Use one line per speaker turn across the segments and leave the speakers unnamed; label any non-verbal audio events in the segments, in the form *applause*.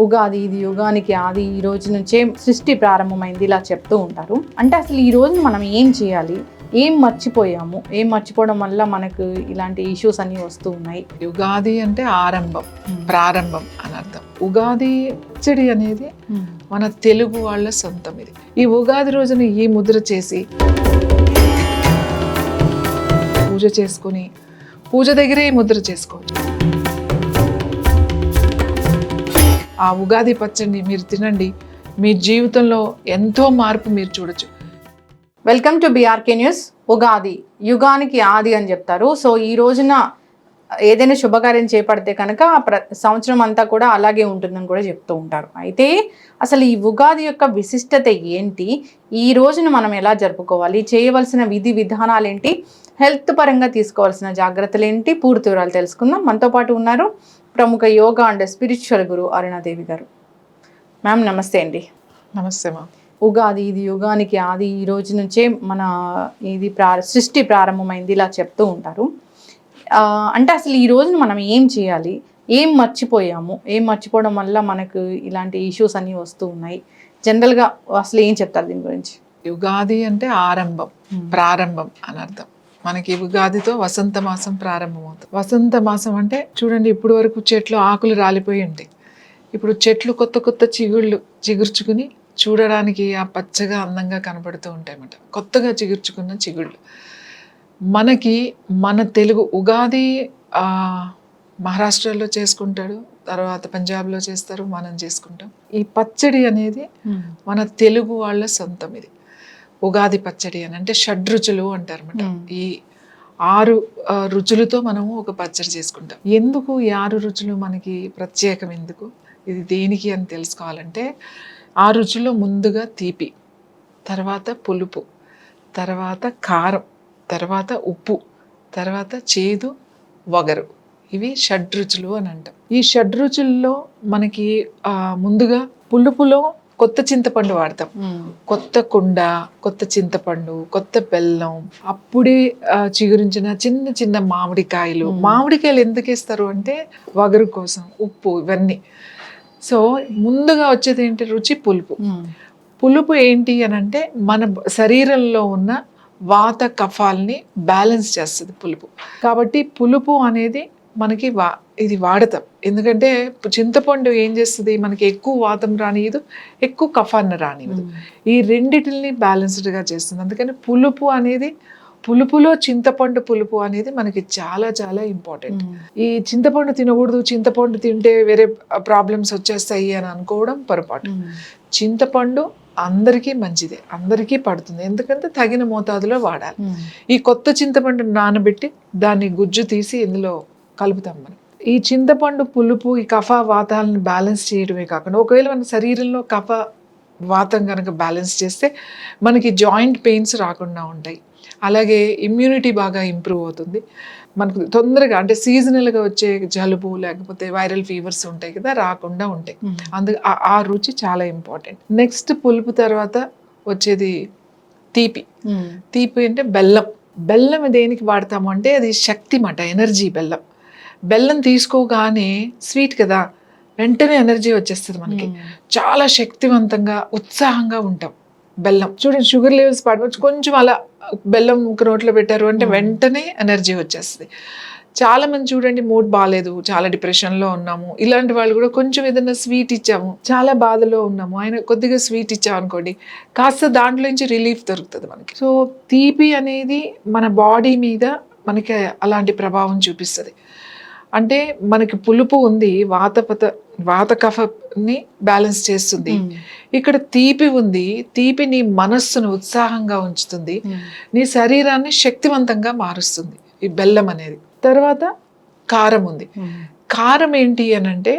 ఉగాది ఇది యుగానికి ఆది ఈ రోజు నుంచే సృష్టి ప్రారంభమైంది ఇలా చెప్తూ ఉంటారు. అంటే అసలు ఈ రోజున మనం ఏం చేయాలి? ఏం మర్చిపోయాము? ఏం మర్చిపోవడం వల్ల మనకు ఇలాంటి ఇష్యూస్ అన్ని వస్తూ ఉన్నాయి?
యుగాది అంటే ఆరంభం ప్రారంభం అని అర్థం. ఉగాది పచ్చడి అనేది మన తెలుగు వాళ్ళ సొంతం ఇది. ఈ ఉగాది రోజున ఈ ముద్ర చేసి పూజ చేసుకొని పూజ దగ్గరే ఈ ముద్ర చేసుకోవచ్చు. ఆ ఉగాది పచ్చడిని మీరు తినండి. మీ జీవితంలో ఎంతో మార్పు మీరు చూడొచ్చు.
Welcome to BRK news Ugadi యుగానికి ఆది అని చెప్తారు. సో ఈ రోజున ఏదైనా శుభకార్యం చేపడితే కనుక ప్ర సంవత్సరం అంతా కూడా అలాగే ఉంటుందని కూడా చెప్తూ ఉంటారు. అయితే అసలు ఈ ఉగాది యొక్క విశిష్టత ఏంటి? ఈ రోజున మనం ఎలా జరుపుకోవాలి? చేయవలసిన విధి విధానాలు ఏంటి? హెల్త్ పరంగా తీసుకోవాల్సిన జాగ్రత్తలు ఏంటి? పూర్తి వివరాలు తెలుసుకుందాం. మనతో పాటు ఉన్నారు ప్రముఖ yoga and spiritual guru Arunadevi గారు. మ్యామ్ నమస్తే అండి.
నమస్తే మా
ఉగాది ఇది యుగానికి ఆది ఈ రోజు నుంచే మన ఇది ప్రా సృష్టి ప్రారంభమైంది ఇలా చెప్తూ ఉంటారు. అంటే అసలు ఈ రోజున మనం ఏం చేయాలి? ఏం మర్చిపోయాము? ఏం మర్చిపోవడం వల్ల మనకు ఇలాంటి ఇష్యూస్ అన్నీ వస్తూ ఉన్నాయి? జనరల్గా అసలు ఏం చెప్తారు దీని గురించి?
యుగాది అంటే ఆరంభం ప్రారంభం అని అర్థం. మనకి ఉగాదితో వసంత మాసం ప్రారంభమవుతుంది. వసంత మాసం అంటే చూడండి ఇప్పుడు వరకు చెట్లు ఆకులు రాలిపోయి ఉంటాయి ఇప్పుడు చెట్లు కొత్త కొత్త చిగుళ్ళు చిగుర్చుకుని చూడడానికి ఆ పచ్చగా అందంగా కనబడుతూ ఉంటాయి అన్నమాట. కొత్తగా చిగుర్చుకున్న చిగుళ్ళు. మనకి మన తెలుగు ఉగాది మహారాష్ట్రలో చేసుకుంటాడు తర్వాత పంజాబ్లో చేస్తారు మనం చేసుకుంటాం. ఈ పచ్చడి అనేది మన తెలుగు వాళ్ళ సొంతం ఇది. ఉగాది పచ్చడి అని అంటే షడ్రుచులు అంటారు అనమాట. ఈ ఆరు రుచులతో మనము ఒక పచ్చడి చేసుకుంటాం. ఎందుకు ఈ ఆరు రుచులు మనకి ప్రత్యేకం ఎందుకు? ఇది దేనికి అని తెలుసుకోవాలంటే ఆ రుచుల్లో ముందుగా తీపి తర్వాత పులుపు తర్వాత కారం తర్వాత ఉప్పు తర్వాత చేదు వగరు. ఇవి షడ్రుచులు అని అంటాం. ఈ షడ్రుచుల్లో మనకి ముందుగా పులుపులో కొత్త చింతపండు వాడతాం. కొత్త కుండ కొత్త చింతపండు కొత్త బెల్లం అప్పుడే చిగురించిన చిన్న చిన్న మామిడికాయలు.
మ్మ్.
మామిడికాయలు ఎందుకు వేస్తారు అంటే వగరు కోసం ఉప్పు ఇవన్నీ. సో ముందుగా వచ్చేది ఏంటి? రుచి పులుపు. పులుపు ఏంటి అని అంటే మన శరీరంలో ఉన్న వాత కఫాల్ని బ్యాలెన్స్ చేస్తుంది పులుపు. కాబట్టి పులుపు అనేది మనకి వా ఇది వాడతాం. ఎందుకంటే చింతపండు ఏం చేస్తుంది? మనకి ఎక్కువ వాతం రానియదు ఎక్కువ కఫాన్ని రానియదు. ఈ రెండిటిని బ్యాలెన్స్డ్గా చేస్తుంది. అందుకని పులుపు అనేది పులుపులో చింతపండు పులుపు అనేది మనకి చాలా చాలా ఇంపార్టెంట్ ఈ చింతపండు తినకూడదు చింతపండు తింటే వేరే ప్రాబ్లమ్స్ వచ్చేస్తాయి అని అనుకోవడం పొరపాటు. చింతపండు అందరికీ మంచిదే అందరికీ పడుతుంది. ఎందుకంటే తగిన మోతాదులో వాడాలి. ఈ కొత్త చింతపండు నానబెట్టి దాన్ని గుజ్జు తీసి ఇందులో కలుపుతాం మనం. ఈ చింతపండు పులుపు ఈ కఫ వాతాలను బ్యాలెన్స్ చేయడమే కాకుండా ఒకవేళ మన శరీరంలో కఫ వాతం కనుక బ్యాలెన్స్ చేస్తే మనకి జాయింట్ పెయిన్స్ రాకుండా ఉంటాయి. అలాగే ఇమ్యూనిటీ బాగా ఇంప్రూవ్ అవుతుంది. మనకు తొందరగా అంటే సీజనల్గా వచ్చే జలుబు లేకపోతే వైరల్ ఫీవర్స్ ఉంటాయి కదా రాకుండా ఉంటాయి. అందుకు ఆ- రుచి చాలా ఇంపార్టెంట్. నెక్స్ట్ పులుపు తర్వాత వచ్చేది తీపి. తీపి అంటే బెల్లం. బెల్లం దేనికి వాడతాము అంటే అది శక్తి మాట ఎనర్జీ బెల్లం. బెల్లం తీసుకోగానే స్వీట్ కదా వెంటనే ఎనర్జీ వచ్చేస్తుంది మనకి. చాలా శక్తివంతంగా ఉత్సాహంగా ఉంటాం బెల్లం. చూడండి షుగర్ లెవెల్స్ పడవచ్చు. కొంచెం అలా బెల్లం ఒక నోట్లో పెట్టారు అంటే
Mm.
వెంటనే ఎనర్జీ వచ్చేస్తుంది. చాలా మంది చూడండి మూడ్ బాగాలేదు చాలా డిప్రెషన్లో ఉన్నాము. ఇలాంటి వాళ్ళు కూడా కొంచెం ఏదైనా స్వీట్ ఇచ్చాము. చాలా బాధలో ఉన్నాము. ఆయన కొద్దిగా స్వీట్ ఇచ్చాము అనుకోండి కాస్త దాంట్లో నుంచి రిలీఫ్ దొరుకుతుంది మనకి. సో తీపి అనేది మన బాడీ మీద మనకి అలాంటి ప్రభావం చూపిస్తుంది. అంటే మనకి పులుపు ఉంది వాతపత వాత కఫని బ్యాలెన్స్ చేస్తుంది. ఇక్కడ తీపి ఉంది తీపి నీ మనస్సును ఉత్సాహంగా ఉంచుతుంది. నీ శరీరాన్ని శక్తివంతంగా మారుస్తుంది ఈ బెల్లం అనేది. తర్వాత కారం ఉంది. కారం ఏంటి అని అంటే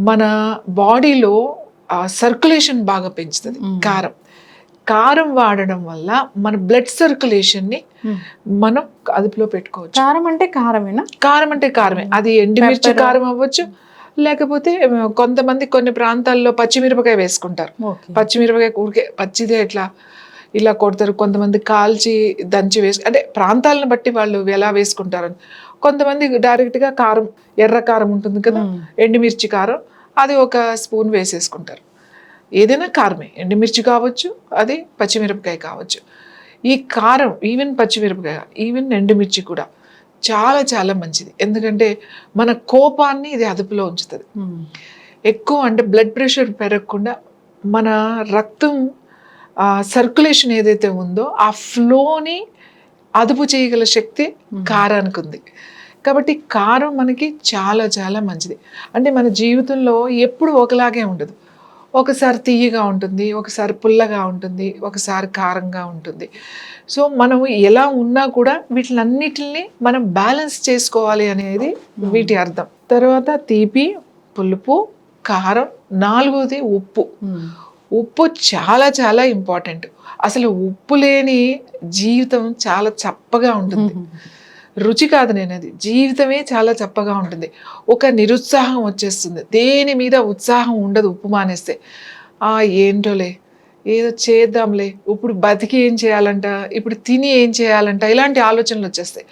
మన బాడీలో సర్క్యులేషన్ బాగా పెంచుతుంది. కారం. కారం వాడడం వల్ల మన బ్లడ్ సర్క్యులేషన్ని మనం అదుపులో పెట్టుకోవచ్చు.
కారం అంటే కారమేనా?
కారం అంటే కారమే. అది ఎండుమిర్చి. కారం అవ్వచ్చు లేకపోతే కొంతమంది కొన్ని ప్రాంతాల్లో పచ్చిమిరపకాయ వేసుకుంటారు. పచ్చిమిరపకాయ ఊరికే పచ్చిదే ఇట్లా ఇలా కొడతారు. కొంతమంది కాల్చి దంచి వేసు అంటే ప్రాంతాలను బట్టి వాళ్ళు ఎలా వేసుకుంటారు కొంతమంది డైరెక్ట్గా కారం ఎర్ర కారం ఉంటుంది కదా ఎండుమిర్చి కారం అది ఒక స్పూన్ వేసేసుకుంటారు. ఏదైనా కారమే ఎండుమిర్చి కావచ్చు అది పచ్చిమిరపకాయ కావచ్చు. ఈ కారం ఈవెన్ పచ్చిమిరపకాయ ఈవెన్ ఎండుమిర్చి కూడా చాలా చాలా మంచిది. ఎందుకంటే మన కోపాన్ని ఇది అదుపులో ఉంచుతుంది. ఎక్కువ అంటే బ్లడ్ ప్రెషర్ పెరగకుండా మన రక్తం సర్క్యులేషన్ ఏదైతే ఉందో ఆ ఫ్లోని అదుపు చేయగల శక్తి కారానికి ఉంది. కాబట్టి కారం మనకి చాలా చాలా మంచిది. అంటే మన జీవితంలో ఎప్పుడు ఒకలాగే ఉండదు. ఒకసారి తీయగా ఉంటుంది ఒకసారి పుల్లగా ఉంటుంది ఒకసారి కారంగా ఉంటుంది. సో మనం ఎలా ఉన్నా కూడా వీటిలన్నిటిని మనం బ్యాలెన్స్ చేసుకోవాలి అనేది వీటి అర్థం. తర్వాత తీపి పులుపు కారం నాలుగోది ఉప్పు. ఉప్పు చాలా చాలా ఇంపార్టెంట్. అసలు ఉప్పు లేని జీవితం చాలా చప్పగా ఉంటుంది. *laughs* రుచి కాదు నేను అది జీవితమే చాలా చప్పగా ఉంటుంది. ఒక నిరుత్సాహం వచ్చేస్తుంది. దేని మీద ఉత్సాహం ఉండదు ఉప్పు మానేస్తే. ఆ ఏంటోలే? ఏదో చేద్దాంలే. ఇప్పుడు బతికి ఏం చేయాలంట? ఇప్పుడు తిని ఏం చేయాలంట? ఇలాంటి ఆలోచనలు వచ్చేస్తాయి.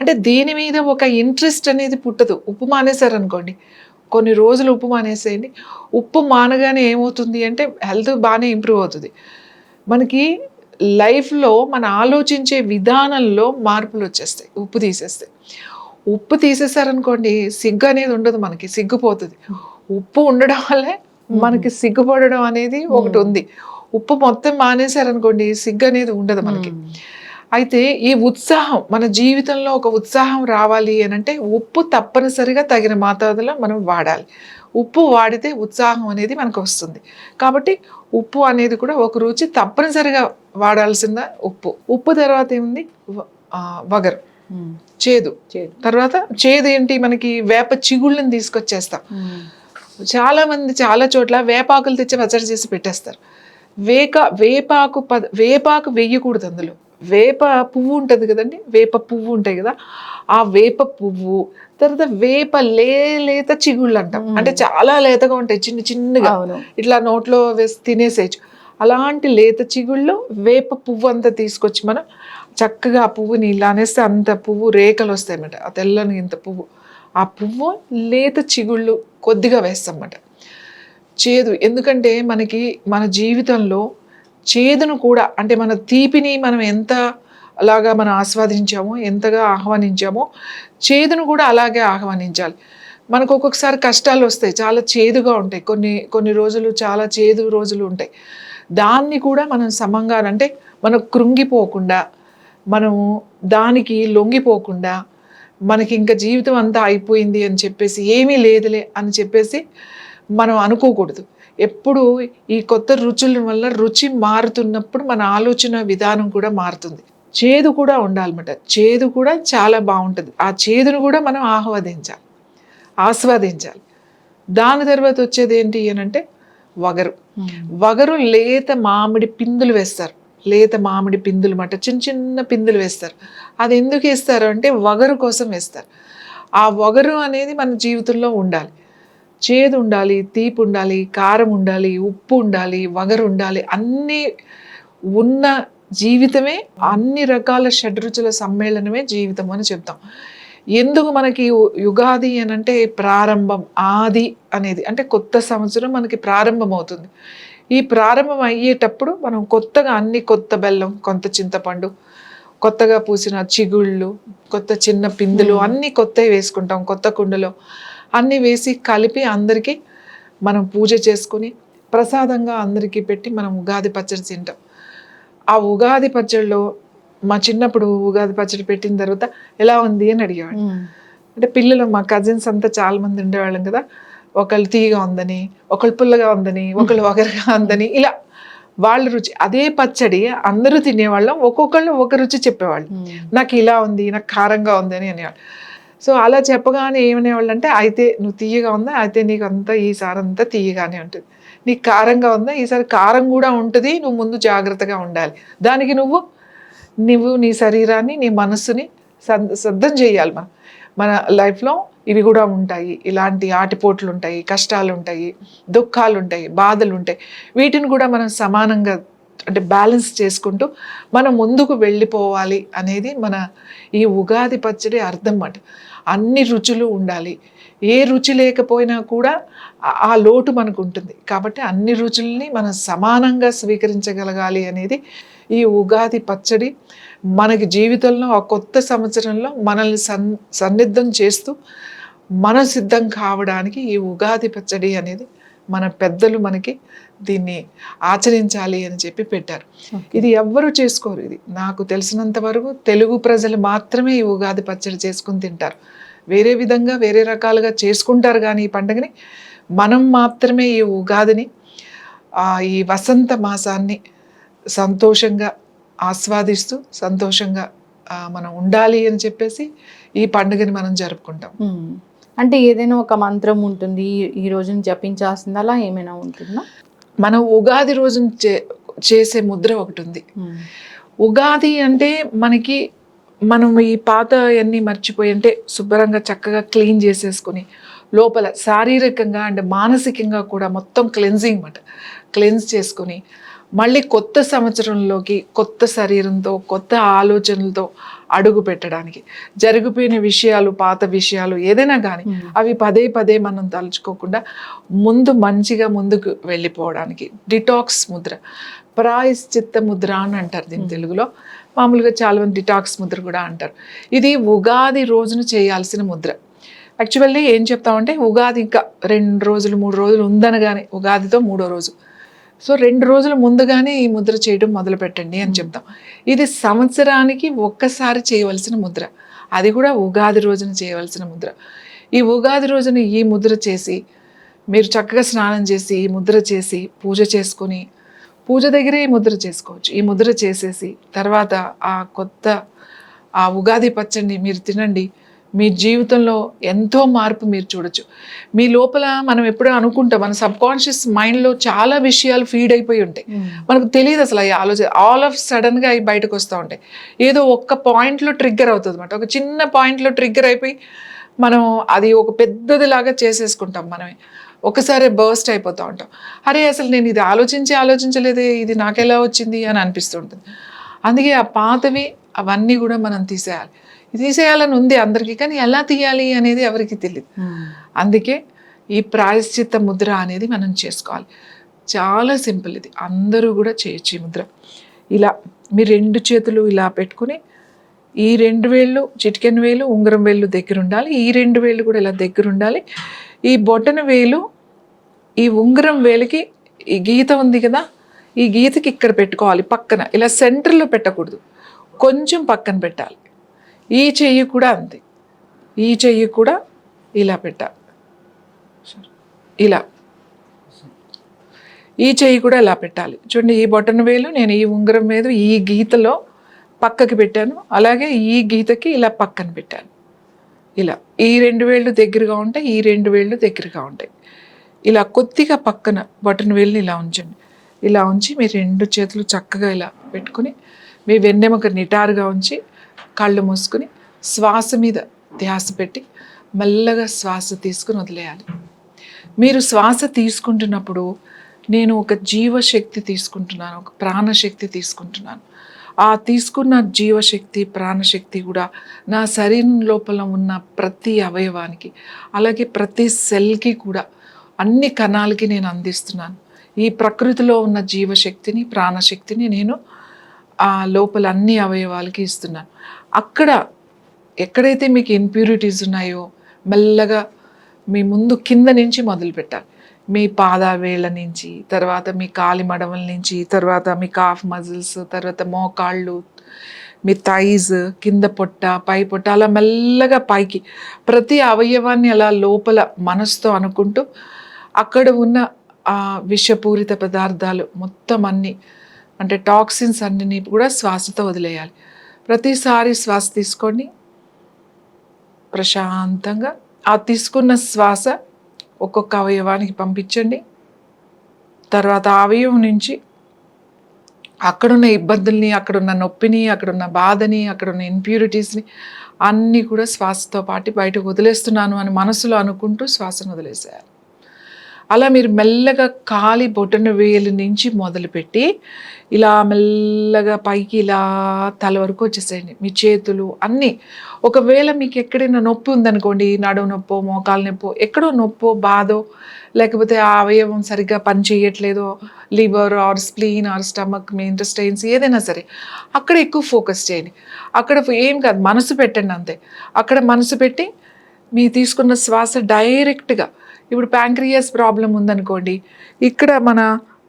అంటే దేని మీద ఒక ఇంట్రెస్ట్ అనేది పుట్టదు. ఉప్పు మానేశారనుకోండి. కొన్ని రోజులు ఉప్పు మానేసేయండి. ఉప్పు మానగానే ఏమవుతుంది అంటే హెల్త్ బాగానే ఇంప్రూవ్ అవుతుంది. మనకి లైఫ్లో మన ఆలోచించే విధానంలో మార్పులు వచ్చేస్తాయి. ఉప్పు తీసేస్తే. ఉప్పు తీసేసారనుకోండి సిగ్గు అనేది ఉండదు మనకి సిగ్గుపోతుంది. ఉప్పు ఉండడం వల్లే మనకి సిగ్గుపడడం అనేది ఒకటి ఉంది. ఉప్పు మొత్తం మానేశారనుకోండి సిగ్గు అనేది ఉండదు మనకి. అయితే ఈ ఉత్సాహం మన జీవితంలో ఒక ఉత్సాహం రావాలి అని అంటే ఉప్పు తప్పనిసరిగా తగిన మోతాదులో మనం వాడాలి. ఉప్పు వాడితే ఉత్సాహం అనేది మనకు వస్తుంది. కాబట్టి ఉప్పు అనేది కూడా ఒక రుచి తప్పనిసరిగా వాడాల్సిన ఉప్పు. ఉప్పు తర్వాత ఏముంది? వగరు. చేదు.
చేదు.
తర్వాత చేదు ఏంటి? మనకి వేప చిగుళ్ళని తీసుకొచ్చేస్తాం. చాలా మంది చాలా చోట్ల వేపాకులు తెచ్చి పచ్చడి చేసి పెట్టేస్తారు. వేక వేపాకు పద వేపాకు వేయకూడదు అందులో. వేప పువ్వు ఉంటుంది కదండి? వేప పువ్వు ఉంటాయి కదా? ఆ వేప పువ్వు తర్వాత వేప లే లేత చిగుళ్ళు అంటాం. అంటే చాలా లేతగా ఉంటాయి చిన్న చిన్నగా. ఇట్లా నోట్లో వేసి తినేసేయచ్చు. అలాంటి లేత చిగుళ్ళు వేప పువ్వు అంతా తీసుకొచ్చి మనం చక్కగా ఆ పువ్వుని ఇలా అనేస్తే అంత పువ్వు రేఖలు వస్తాయన్నమాట ఆ తెల్లని ఇంత పువ్వు. ఆ పువ్వు లేత చిగుళ్ళు కొద్దిగా వేస్తామన్నమాట. చేదు. ఎందుకంటే మనకి మన జీవితంలో చేదును కూడా అంటే మన తీపిని మనం ఎంత అలాగా మనం ఆస్వాదించామో ఎంతగా ఆహ్వానించామో చేదును కూడా అలాగే ఆహ్వానించాలి. మనకు ఒక్కొక్కసారి కష్టాలు వస్తాయి. చాలా చేదుగా ఉంటాయి. కొన్ని కొన్ని రోజులు చాలా చేదు రోజులు ఉంటాయి. దాన్ని కూడా మనం సమంగా అంటే మనం కృంగిపోకుండా మనము దానికి లొంగిపోకుండా మనకి ఇంకా జీవితం అంతా అయిపోయింది అని చెప్పేసి ఏమీ లేదులే అని చెప్పేసి మనం అనుకోకూడదు. ఎప్పుడు ఈ కొత్త రుచుల వల్ల రుచి మారుతున్నప్పుడు మన ఆలోచన విధానం కూడా మారుతుంది. చేదు కూడా ఉండాలన్నమాట. చేదు కూడా చాలా బాగుంటుంది. ఆ చేదును కూడా మనం ఆహ్వాదించాలి. ఆస్వాదించాలి. దాని తర్వాత వచ్చేది ఏంటి అని అంటే వగరు. Hmm. వగరు లేత మామిడి పిందులు వేస్తారు. లేత మామిడి పిందులు మాట చిన్న చిన్న పిందులు వేస్తారు. అది ఎందుకు వేస్తారు అంటే వగరు కోసం వేస్తారు. ఆ వగరు అనేది మన జీవితంలో ఉండాలి. చేదు ఉండాలి తీపి ఉండాలి కారం ఉండాలి ఉప్పు ఉండాలి వగరు ఉండాలి అన్నీ ఉన్న జీవితమే అన్ని రకాల షడ్రుచుల సమ్మేళనమే జీవితం అని చెప్తాం. ఎందుకు మనకి యుగాది అని అంటే ప్రారంభం ఆది అనేది. అంటే కొత్త సంవత్సరం మనకి ప్రారంభం అవుతుంది ఈ ప్రారంభం అయ్యేటప్పుడు మనం కొత్తగా అన్ని కొత్త బెల్లం కొంత చింతపండు కొత్తగా పూసిన చిగుళ్ళు కొత్త చిన్న పిందులు అన్నీ కొత్తవి వేసుకుంటాం కొత్త కుండలో. అన్నీ వేసి కలిపి అందరికీ మనం పూజ చేసుకుని ప్రసాదంగా అందరికీ పెట్టి మనం ఉగాది పచ్చడి తింటాం. ఆ ఉగాది పచ్చడిలో మా చిన్నప్పుడు ఉగాది పచ్చడి పెట్టిన తర్వాత ఎలా ఉంది అని అడిగేవాడు. అంటే పిల్లలు మా కజిన్స్ అంతా చాలా మంది ఉండేవాళ్ళం కదా. ఒకళ్ళు తీయగా ఉందని ఒకళ్ళు పుల్లగా ఉందని ఒకళ్ళు వగరగా ఉందని ఇలా వాళ్ళ రుచి అదే పచ్చడి అందరూ తినేవాళ్ళం. ఒక్కొక్కళ్ళు ఒక రుచి చెప్పేవాళ్ళు. నాకు ఇలా ఉంది నాకు కారంగా ఉంది అని అనేవాళ్ళు. సో అలా చెప్పగానే ఏమనేవాళ్ళు అంటే అయితే నువ్వు తీయగా ఉందా? అయితే నీకు అంతా ఈసారి అంతా తీయగానే ఉంటుంది. నీకు కారంగా ఉందా? ఈసారి కారం కూడా ఉంటుంది నువ్వు ముందు జాగ్రత్తగా ఉండాలి. దానికి నువ్వు నువ్వు నీ శరీరాన్ని నీ మనస్సుని సద్- సిద్ధం చేయాలి మనం మన లైఫ్లో ఇవి కూడా ఉంటాయి. ఇలాంటి ఆటిపోట్లు ఉంటాయి కష్టాలు ఉంటాయి దుఃఖాలు ఉంటాయి బాధలు ఉంటాయి వీటిని కూడా మనం సమానంగా అంటే బ్యాలెన్స్ చేసుకుంటూ మనం ముందుకు వెళ్ళిపోవాలి అనేది మన ఈ ఉగాది పచ్చడి అర్థం అన్నమాట. అన్ని రుచులు ఉండాలి. ఏ రుచి లేకపోయినా కూడా ఆ- ఆ లోటు మనకు ఉంటుంది. కాబట్టి అన్ని రుచుల్ని మనం సమానంగా స్వీకరించగలగాలి అనేది ఈ ఉగాది పచ్చడి మనకి జీవితంలో ఆ కొత్త సంవత్సరంలో మనల్ని సన్ సన్నిద్ధం చేస్తూ మన సిద్ధం కావడానికి ఈ ఉగాది పచ్చడి అనేది మన పెద్దలు మనకి దీన్ని ఆచరించాలి అని చెప్పి పెట్టారు. ఇది ఎవ్వరు చేసుకోరు ఇది. నాకు తెలిసినంత వరకు తెలుగు ప్రజలు మాత్రమే ఈ ఉగాది పచ్చడి చేసుకుని తింటారు. వేరే విధంగా వేరే రకాలుగా చేసుకుంటారు కానీ ఈ పండుగని మనం మాత్రమే ఈ ఉగాదిని ఈ వసంత మాసాన్ని సంతోషంగా ఆస్వాదిస్తూ సంతోషంగా మనం ఉండాలి అని చెప్పేసి ఈ పండుగని మనం జరుపుకుంటాం.
అంటే ఏదైనా ఒక మంత్రం ఉంటుంది ఈ- రోజున జపించాల్సింది అలా ఏమైనా ఉంటుందా
మనం ఉగాది రోజున చే చేసే ముద్ర ఒకటి ఉంది. ఉగాది అంటే మనకి మనం ఈ పాత అన్నీ మర్చిపోయి అంటే శుభ్రంగా చక్కగా క్లీన్ చేసేసుకొని లోపల శారీరకంగా అండ్ మానసికంగా కూడా మొత్తం క్లెన్జింగ్ అన్నమాట క్లెన్స్ చేసుకొని మళ్ళీ కొత్త సంవత్సరంలోకి కొత్త శరీరంతో కొత్త ఆలోచనలతో అడుగు పెట్టడానికి. జరిగిపోయిన విషయాలు పాత విషయాలు ఏదైనా కానీ. అవి పదే పదే మనం తలుచుకోకుండా ముందు మంచిగా ముందుకు వెళ్ళిపోవడానికి. డిటాక్స్ ముద్ర. ప్రాయశ్చిత్త ముద్ర అని అంటారు దీని తెలుగులో. మామూలుగా చాలా మంది డిటాక్స్ ముద్ర కూడా అంటారు. ఇది ఉగాది రోజున చేయాల్సిన ముద్ర. యాక్చువల్లీ ఏం చెప్తామంటే ఉగాది ఇంకా రెండు రోజులు మూడు రోజులు ఉందనగానే ఉగాదితో మూడో రోజు. సో రెండు రోజుల ముందుగానే ఈ ముద్ర చేయడం మొదలు పెట్టండి అని చెప్తాం. ఇది సంవత్సరానికి ఒక్కసారి చేయవలసిన ముద్ర. అది కూడా ఉగాది రోజున చేయవలసిన ముద్ర. ఈ ఉగాది రోజున ఈ ముద్ర చేసి మీరు చక్కగా స్నానం చేసి ఈ ముద్ర చేసి పూజ చేసుకొని పూజ దగ్గరే ఈ ముద్ర చేసుకోవచ్చు. ఈ ముద్ర చేసేసి తర్వాత ఆ కొత్త ఆ ఉగాది పచ్చడిని మీరు తినండి. మీ జీవితంలో ఎంతో మార్పు మీరు చూడొచ్చు. మీ లోపల మనం ఎప్పుడూ అనుకుంటాం మన సబ్ కాన్షియస్ మైండ్లో చాలా విషయాలు ఫీడ్ అయిపోయి ఉంటాయి. మనకు తెలియదు అసలు ఈ ఆలోచన ఆల్ ఆఫ్ సడన్గా అవి బయటకు వస్తూ ఉంటాయి. ఏదో ఒక్క పాయింట్లో ట్రిగ్గర్ అవుతుంది అనమాట ఒక చిన్న పాయింట్లో ట్రిగ్గర్ అయిపోయి మనం అది ఒక పెద్దదిలాగా చేసేసుకుంటాం మనమే. ఒకసారి బర్స్ట్ అయిపోతూ ఉంటాం. అరే అసలు నేను ఇది ఆలోచించి ఆలోచించలేదే ఇది నాకెలా వచ్చింది అని అనిపిస్తుంటుంది అందుకే ఆ పాతవి అవన్నీ కూడా మనం తీసేయాలి. తీసేయాలని ఉంది అందరికీ కానీ ఎలా తీయాలి అనేది ఎవరికి తెలియదు. అందుకే ఈ ప్రాయశ్చిత్త ముద్ర అనేది మనం చేసుకోవాలి. చాలా సింపుల్ ఇది. అందరూ కూడా చేయొచ్చు ఈ ముద్ర. ఇలా మీ రెండు చేతులు ఇలా పెట్టుకుని ఈ రెండు వేళ్ళు చిటికెన్ వేలు ఉంగరం వేలు దగ్గర ఉండాలి. ఈ రెండు వేళ్ళు కూడా ఇలా దగ్గర ఉండాలి. ఈ బొటన వేలు ఈ ఉంగరం వేలుకి ఈ గీత ఉంది కదా ఈ గీతకి ఇక్కడ పెట్టుకోవాలి పక్కన. ఇలా సెంటర్లో పెట్టకూడదు. కొంచెం పక్కన పెట్టాలి. ఈ చెయ్యి కూడా అంతే. ఈ చెయ్యి కూడా ఇలా పెట్టాలి ఇలా. ఈ చెయ్యి కూడా ఇలా పెట్టాలి. చూడండి ఈ బొటన్ వేలు నేను ఈ ఉంగరం మీద ఈ గీతలో పక్కకి పెట్టాను. అలాగే ఈ గీతకి ఇలా పక్కన పెట్టాను. ఇలా. ఈ రెండు వేళ్ళు దగ్గరగా ఉంటాయి ఈ రెండు వేళ్ళు దగ్గరగా ఉంటాయి. ఇలా కొద్దిగా పక్కన బటన్ వేలుని ఇలా ఉంచండి. ఇలా ఉంచి మీ రెండు చేతులు చక్కగా ఇలా పెట్టుకుని మీ వెన్నెముక నిటారుగా ఉంచి కళ్ళు మూసుకుని శ్వాస మీద ధ్యాస పెట్టి మెల్లగా శ్వాస తీసుకుని వదిలేయాలి. మీరు శ్వాస తీసుకుంటున్నప్పుడు నేను ఒక జీవశక్తి తీసుకుంటున్నాను ఒక ప్రాణశక్తి తీసుకుంటున్నాను. ఆ తీసుకున్న జీవశక్తి ప్రాణశక్తి కూడా నా శరీరం లోపల ఉన్న ప్రతి అవయవానికి అలాగే ప్రతి సెల్కి కూడా అన్ని కణాలకి నేను అందిస్తున్నాను. ఈ ప్రకృతిలో ఉన్న జీవశక్తిని ప్రాణశక్తిని నేను ఆ లోపల అన్ని అవయవాలకి ఇస్తున్నాను అక్కడ ఎక్కడైతే మీకు ఇంప్యూరిటీస్ ఉన్నాయో మెల్లగా మీ ముందు కింద నుంచి మొదలు పెట్టాలి. మీ పాద నుంచి తర్వాత మీ కాలి మడమల నుంచి తర్వాత మీ కాఫ్ మజిల్స్ తర్వాత మోకాళ్ళు మీ థైజ్ కింద పొట్ట పై పొట్ట అలా మెల్లగా పైకి ప్రతి అవయవాన్ని అలా లోపల మనసుతో అనుకుంటూ అక్కడ ఉన్న ఆ విషపూరిత పదార్థాలు మొత్తం అన్నీ అంటే టాక్సిన్స్ అన్నిని కూడా శ్వాసతో వదిలేయాలి. ప్రతిసారి శ్వాస తీసుకోండి. ప్రశాంతంగా. ఆ తీసుకున్న శ్వాస ఒక్కొక్క అవయవానికి పంపించండి. తర్వాత అవయవం నుంచి అక్కడున్న ఇబ్బందుల్ని అక్కడున్న నొప్పిని అక్కడున్న బాధని అక్కడున్న ఇంప్యూరిటీస్ని అన్నీ కూడా శ్వాసతో పాటు బయటకు వదిలేస్తున్నాను అని మనసులో అనుకుంటూ శ్వాసను వదిలేసేయాలి. అలా మీరు మెల్లగా కాలి బొటన వేలు నుంచి మొదలుపెట్టి ఇలా మెల్లగా పైకి ఇలా తల వరకు వచ్చేసేయండి. మీ చేతులు అన్నీ. ఒకవేళ మీకు ఎక్కడైనా నొప్పి ఉందనుకోండి నడుము నొప్పో మోకాలు నొప్పో ఎక్కడో నొప్పో బాధో లేకపోతే ఆ అవయవం సరిగ్గా పని చేయట్లేదో liver or spleen or stomach me intestines ఏదైనా సరే అక్కడ ఎక్కువ ఫోకస్ చేయండి. అక్కడ ఏం కాదు మనసు పెట్టండి అంతే. అక్కడ మనసు పెట్టి మీ తీసుకున్న శ్వాస డైరెక్ట్గా ఇప్పుడు ప్యాంక్రియస్ ప్రాబ్లం ఉందనుకోండి ఇక్కడ మన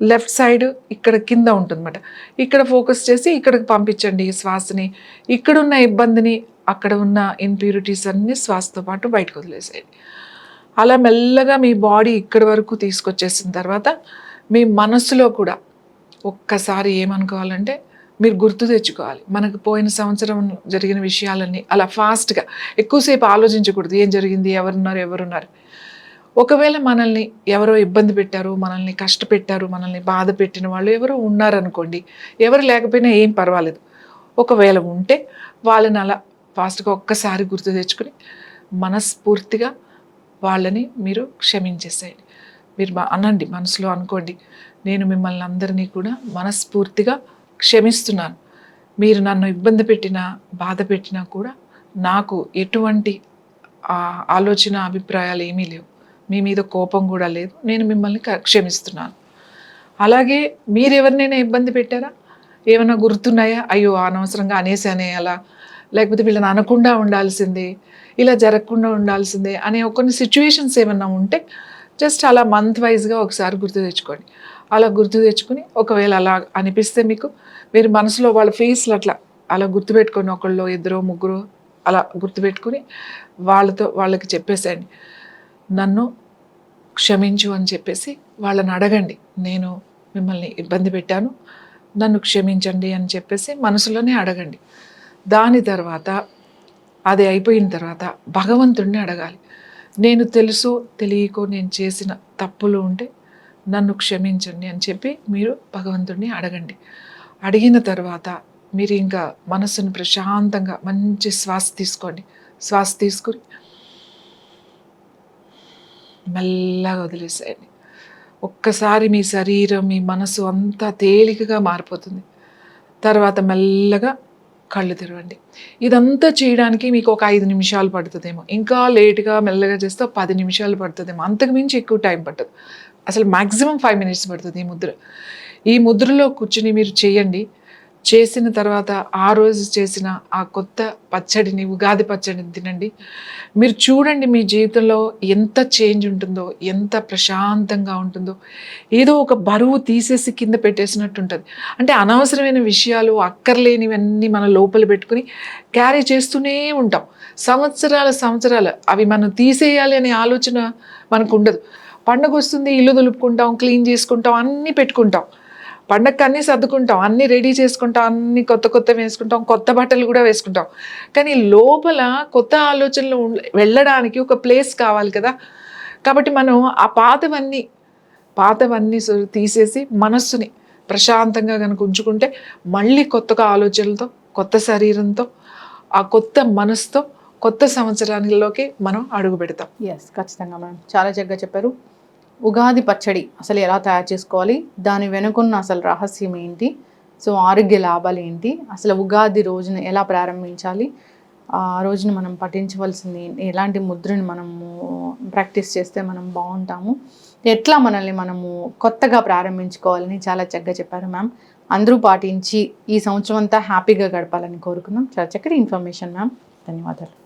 లెఫ్ట్ సైడ్ ఇక్కడ కింద ఉంటుందన్నమాట. ఇక్కడ ఫోకస్ చేసి ఇక్కడికి పంపించండి శ్వాసని. ఇక్కడ ఉన్న ఇబ్బందిని అక్కడ ఉన్న ఇంప్యూరిటీస్ అన్నీ శ్వాసతో పాటు బయటకు వదిలేసేయండి. అలా మెల్లగా మీ బాడీ ఇక్కడి వరకు తీసుకొచ్చేసిన తర్వాత మీ మనసులో కూడా ఒక్కసారి ఏమనుకోవాలంటే మీరు గుర్తు తెచ్చుకోవాలి. మనకు పోయిన సంవత్సరం జరిగిన విషయాలన్నీ అలా ఫాస్ట్గా ఎక్కువసేపు ఆలోచించకూడదు. ఏం జరిగింది? ఎవరున్నారు? ఎవరున్నారు? ఒకవేళ మనల్ని ఎవరో ఇబ్బంది పెట్టారు మనల్ని కష్టపెట్టారు మనల్ని బాధ పెట్టిన వాళ్ళు ఎవరో ఉన్నారనుకోండి ఎవరు లేకపోయినా ఏం పర్వాలేదు. ఒకవేళ ఉంటే వాళ్ళని అలా ఫాస్ట్గా ఒక్కసారి గుర్తు తెచ్చుకుని మనస్ఫూర్తిగా వాళ్ళని మీరు క్షమించేసేయండి. మీరు అనండి మనసులో అనుకోండి నేను మిమ్మల్ని అందరినీ కూడా మనస్ఫూర్తిగా క్షమిస్తున్నాను. మీరు నన్ను ఇబ్బంది పెట్టినా బాధ పెట్టినా కూడా నాకు ఎటువంటి ఆలోచన అభిప్రాయాలు ఏమీ లేవు. మీ మీద కోపం కూడా లేదు. నేను మిమ్మల్ని క్షమిస్తున్నాను. అలాగే మీరు ఎవరినైనా ఇబ్బంది పెట్టారా? ఏమైనా గుర్తున్నాయా? అయ్యో అనవసరంగా అనేసానే అలా లేకపోతే వీళ్ళని అనకుండా ఉండాల్సిందే ఇలా జరగకుండా ఉండాల్సిందే అనే కొన్ని సిచ్యువేషన్స్ ఏమన్నా ఉంటే జస్ట్ అలా మంత్ వైజ్గా ఒకసారి గుర్తు తెచ్చుకోండి. అలా గుర్తు తెచ్చుకుని ఒకవేళ అలా అనిపిస్తే మీకు మీరు మనసులో వాళ్ళ ఫేస్లు అట్లా అలా గుర్తుపెట్టుకొని ఒకళ్ళు ఇద్దరు ముగ్గురు అలా గుర్తుపెట్టుకుని వాళ్ళతో వాళ్ళకి చెప్పేసేయండి. నన్ను క్షమించు అని చెప్పేసి వాళ్ళని అడగండి. నేను మిమ్మల్ని ఇబ్బంది పెట్టాను. నన్ను క్షమించండి అని చెప్పేసి మనసులోనే అడగండి. దాని తర్వాత అది అయిపోయిన తర్వాత భగవంతుడిని అడగాలి. నేను తెలుసు తెలియకో నేను చేసిన తప్పులు ఉంటే నన్ను క్షమించండి అని చెప్పి మీరు భగవంతుడిని అడగండి. అడిగిన తర్వాత మీరు ఇంకా మనసును ప్రశాంతంగా మంచి శ్వాస తీసుకోండి. శ్వాస తీసుకుని మెల్లగా వదిలేసేయండి. ఒక్కసారి మీ శరీరం మీ మనసు అంతా తేలికగా మారిపోతుంది. తర్వాత మెల్లగా కళ్ళు తెరవండి. ఇదంతా చేయడానికి మీకు ఒక ఐదు నిమిషాలు పడుతుందేమో. ఇంకా లేట్గా మెల్లగా చేస్తే పది నిమిషాలు పడుతుందేమో. అంతకు మించి ఎక్కువ టైం పట్టదు. అసలు మ్యాక్సిమం ఫైవ్ మినిట్స్ పడుతుంది ఈ ముద్ర. ఈ ముద్రలో కూర్చుని మీరు చేయండి. చేసిన తర్వాత ఆ రోజు చేసిన ఆ కొత్త పచ్చడిని ఉగాది పచ్చడిని తినండి. మీరు చూడండి మీ జీవితంలో ఎంత చేంజ్ ఉంటుందో ఎంత ప్రశాంతంగా ఉంటుందో. ఏదో ఒక బరువు తీసేసి కింద పెట్టేసినట్టు ఉంటుంది. అంటే అనవసరమైన విషయాలు అక్కర్లేనివన్నీ మన లోపల పెట్టుకుని క్యారీ చేస్తూనే ఉంటాం. సంవత్సరాల సంవత్సరాలు అవి మనం తీసేయాలి అనే ఆలోచన మనకు ఉండదు. పండుగ వస్తుంది ఇల్లు దులుపుకుంటాం క్లీన్ చేసుకుంటాం అన్నీ పెట్టుకుంటాం. పండగకి అన్నీ సర్దుకుంటాం అన్నీ రెడీ చేసుకుంటాం అన్నీ కొత్త కొత్త వేసుకుంటాం కొత్త బట్టలు కూడా వేసుకుంటాం. కానీ లోపల కొత్త ఆలోచనలు వెళ్ళడానికి ఒక ప్లేస్ కావాలి కదా. కాబట్టి మనం ఆ పాతవన్నీ పాతవన్నీ తీసేసి మనస్సుని ప్రశాంతంగా కనుక ఉంచుకుంటే మళ్ళీ కొత్తగా ఆలోచనలతో కొత్త శరీరంతో ఆ కొత్త మనసుతో కొత్త సంవత్సరానిలోకి మనం అడుగు పెడతాం.
ఎస్ ఖచ్చితంగా మేడం. చాలా చక్కగా చెప్పారు. ఉగాది పచ్చడి అసలు ఎలా తయారు చేసుకోవాలి? దాని వెనుకున్న అసలు రహస్యం ఏంటి? సో ఆరోగ్య లాభాలు ఏంటి? అసలు ఉగాది రోజున ఎలా ప్రారంభించాలి? ఆ రోజున మనం పఠించవలసింది ఎలాంటి ముద్రని మనము ప్రాక్టీస్ చేస్తే మనం బాగుంటాము? ఎట్లా మనల్ని మనము కొత్తగా ప్రారంభించుకోవాలని చాలా చక్కగా చెప్పారు మ్యామ్. అందరూ పాటించి ఈ సంవత్సరం అంతా హ్యాపీగా గడపాలని కోరుకుందాం. చాలా చక్కటి ఇన్ఫర్మేషన్ మ్యామ్. ధన్యవాదాలు.